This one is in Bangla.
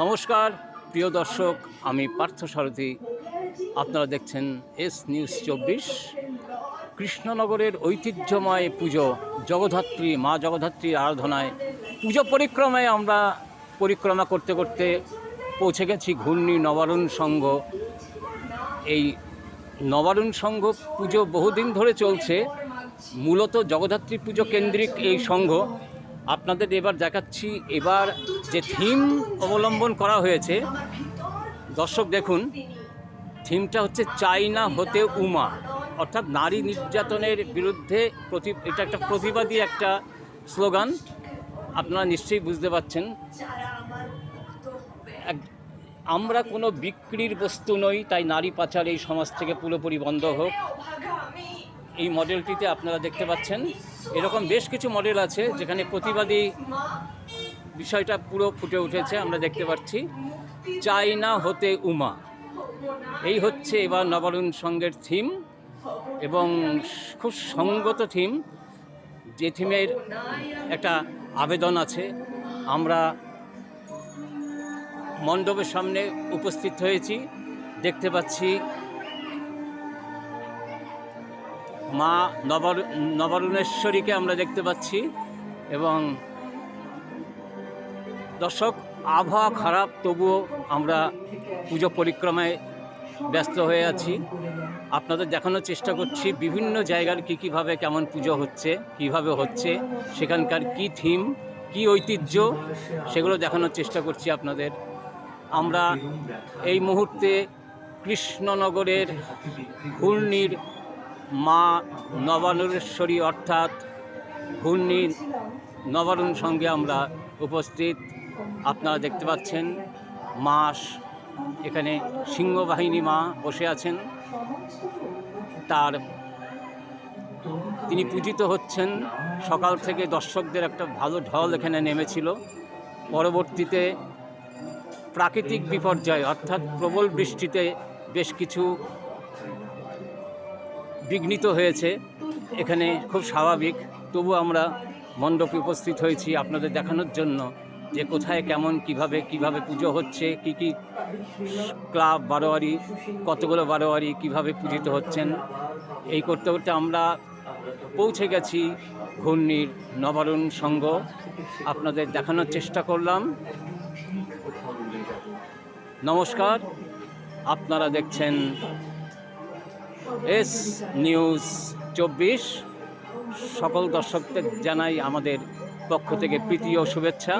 নমস্কার, প্রিয় দর্শক, আমি পার্থ সারথী। আপনারা দেখছেন এস নিউজ চব্বিশ। কৃষ্ণনগরের ঐতিহ্যময় পুজো জগদ্ধাত্রী মা জগদ্ধাত্রীর আরাধনায়। পুজো পরিক্রমায় আমরা পরিক্রমা করতে করতে পৌঁছে গেছি ঘূর্ণি নবারুণ সংঘ। এই নবারুণ সংঘ পুজো বহুদিন ধরে চলছে। মূলত জগদ্ধাত্রী পুজো কেন্দ্রিক এই সংঘ। আপনাদের এবার দেখাচ্ছি, এবার যে থিম অবলম্বন করা হয়েছে। দর্শক দেখুন থিমটা হচ্ছে চাইনা হতে উমা। অর্থাৎ নারী নির্যাতনের বিরুদ্ধে প্রতি এটা একটা প্রতিবাদী একটা স্লোগান। আপনারা নিশ্চয়ই বুঝতে পারছেন। আমরা কোনো বিক্রির বস্তু নই, তাই নারী পাচার এই সমাজ থেকে পুরোপুরি বন্ধ হোক। এই মডেলটিতে আপনারা দেখতে পাচ্ছেন। এরকম বেশ কিছু মডেল আছে, যেখানে প্রতিবাদী বিষয়টা পুরো ফুটে উঠেছে, আমরা দেখতে পাচ্ছি। চাইনা হতে উমা। এই হচ্ছে এবার নবারুণ সঙ্গের থিম এবং খুব সঙ্গত থিম। যে থিমের একটা আবেদন আছে। আমরা মণ্ডপের সামনে উপস্থিত হয়েছি, দেখতে পাচ্ছি মা নবর, নবরুণেশ্বরীকে আমরা দেখতে পাচ্ছি এবং দর্শক, আবহাওয়া খারাপ, তবুও আমরা পুজো পরিক্রমায় ব্যস্ত হয়ে আছি। আপনাদের দেখানোর চেষ্টা করছি বিভিন্ন জায়গার কী কীভাবে কেমন পুজো হচ্ছে, কীভাবে হচ্ছে, সেখানকার কি থিম, কি ঐতিহ্য, সেগুলো দেখানোর চেষ্টা করছি আপনাদের। আমরা এই মুহূর্তে কৃষ্ণনগরের ঘূর্ণির মা নবানুরেশ্বরী অর্থাৎ ঘূর্ণি নবারুণ সঙ্গে আমরা উপস্থিত। আপনারা দেখতে পাচ্ছেন মাস, এখানে সিংহবাহিনী মা বসে আছেন। তার তিনি পূজিত হচ্ছেন। সকাল থেকে দর্শকদের একটা ভালো ঢল এখানে নেমেছিল। পরবর্তীতে প্রাকৃতিক বিপর্যয় অর্থাৎ প্রবল বৃষ্টিতে বেশ কিছু বিঘ্নিত হয়েছে। এখানে খুব স্বাভাবিক। তবু আমরা মণ্ডপে উপস্থিত হয়েছি আপনাদের দেখানোর জন্য যে কোথায় কেমন, কীভাবে কীভাবে পুজো হচ্ছে, কি কি ক্লাব, বারোয়ারি, কতগুলো বারোয়ারি, কীভাবে পূজিত হচ্ছেন, এই করতে করতে আমরা পৌঁছে গেছি ঘূর্ণির নবারুণ সংঘ আপনাদের দেখানোর চেষ্টা করলাম। নমস্কার। আপনারা দেখছেন এস নিউজ চব্বিশ। সকল দর্শকদের জানাই আমাদের পক্ষ থেকে প্রীতি ও শুভেচ্ছা।